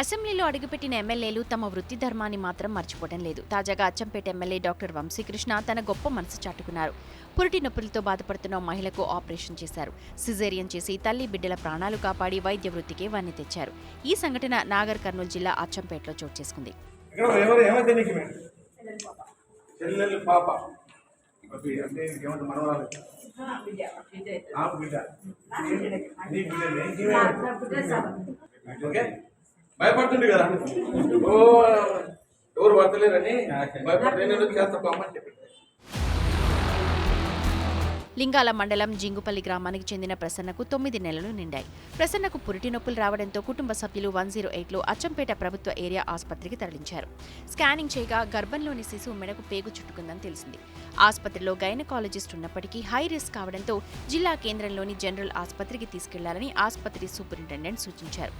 అసెంబ్లీలో అడుగుపెట్టిన ఎమ్మెల్యేలు తమ వృత్తి ధర్మాన్ని మాత్రం మర్చిపోవడం లేదు. తాజాగా అచ్చంపేట ఎమ్మెల్యే డాక్టర్ వంశీకృష్ణ తన గొప్ప మనసు చాటుకున్నారు. పురిటి నొప్పులతో బాధపడుతున్న మహిళకు ఆపరేషన్ చేశారు. సిజేరియన్ చేసి తల్లి బిడ్డల ప్రాణాలు కాపాడి వైద్య వృత్తికి వన్నె తెచ్చారు. ఈ సంఘటన నాగర్ కర్నూలు జిల్లా అచ్చంపేటలో చోటు చేసుకుంది. పాప. అంటే మనవరాలు? బిడ్డ. బిడ్డ. ఓకే? భయపడుతుంది కదా. ఓ ఎవరు పడతలేరని భయపడితే నేను చేస్తా చెప్పి లింగాల మండలం జింగుపల్లి గ్రామానికి చెందిన ప్రసన్నకు తొమ్మిది నెలలు నిండాయి. ప్రసన్నకు పురిటి నొప్పులు రావడంతో కుటుంబ సభ్యులు వన్ జీరో ఎయిట్లో అచ్చంపేట ప్రభుత్వ ఏరియా ఆసుపత్రికి తరలించారు. స్కానింగ్ చేయగా గర్భంలోని శిశువు మెడకు పేగు చుట్టుకుందని తెలిసింది. ఆసుపత్రిలో గైనకాలజిస్ట్ ఉన్నప్పటికీ హై రిస్క్ కావడంతో జిల్లా కేంద్రంలోని జనరల్ ఆసుపత్రికి తీసుకెళ్ళాలని ఆసుపత్రి సూపరింటెండెంట్ సూచించారు.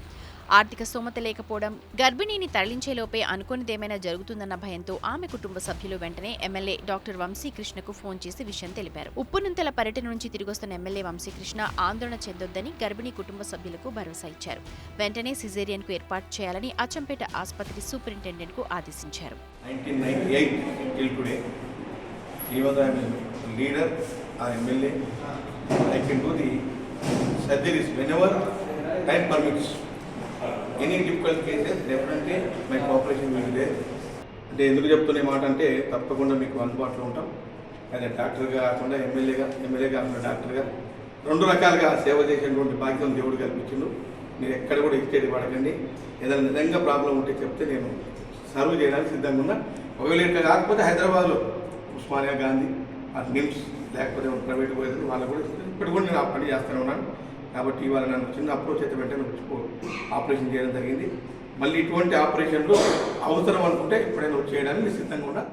ఆర్థిక స్తోమత లేకపోవడం గర్భిణిని తరలించేలోపే అనుకోనిదేమైనా జరుగుతుందన్న భయంతో ఆమె కుటుంబ సభ్యులు వెంటనే ఎమ్మెల్యే డాక్టర్ వంశీకృష్ణకు ఫోన్ చేసి విషయం తెలిపారు. ఉప్పునుంతల పర్యటన నుంచి తిరిగొస్తున్న ఎమ్మెల్యే వంశీకృష్ణ ఆందోళన చెందొద్దని గర్భిణీ కుటుంబ సభ్యులకు భరోసా ఇచ్చారు. వెంటనే సిజేరియన్కు ఏర్పాటు చేయాలని అచ్చంపేట ఆసుపత్రి సూపరింటెండెంట్కు ఆదేశించారు leader or MLA, I can do the surgeries whenever time permits. Any difficult cases definitely my cooperation will day అంటే ఎందుకు చెప్తున్న మాట అంటే తప్పకుండా మీకు అందుబాటులో ఉంటాం. అదే డాక్టర్గా కాకుండా ఎమ్మెల్యేగా ఎమ్మెల్యే కాకుండా డాక్టర్గా రెండు రకాలుగా సేవ చేసేటువంటి భాగ్యం దేవుడు కల్పించిండు. మీరు ఎక్కడ కూడా ఇచ్చేది పడకండి. ఏదైనా నిజంగా ప్రాబ్లం ఉంటే చెప్తే నేను సర్వ్ చేయడానికి సిద్ధంగా ఉన్నా. ఒకవేళ ఇట్లా కాకపోతే హైదరాబాద్లో ఉస్మానియా గాంధీ ఆ నిమ్స్ లేకపోతే ప్రైవేట్ పోయేది వాళ్ళు కూడా ఇప్పుడు కూడా నేను ఆ పని చేస్తూనే ఉన్నాను. కాబట్టి ఇవాళ నన్ను చిన్న అప్రోచ్ అయితే వెంటనే ఆపరేషన్ చేయడం జరిగింది. మళ్ళీ ఇటువంటి ఆపరేషన్లో అవసరం అనుకుంటే ఎప్పుడైనా చేయడానికి సిద్ధంగా ఉన్నా.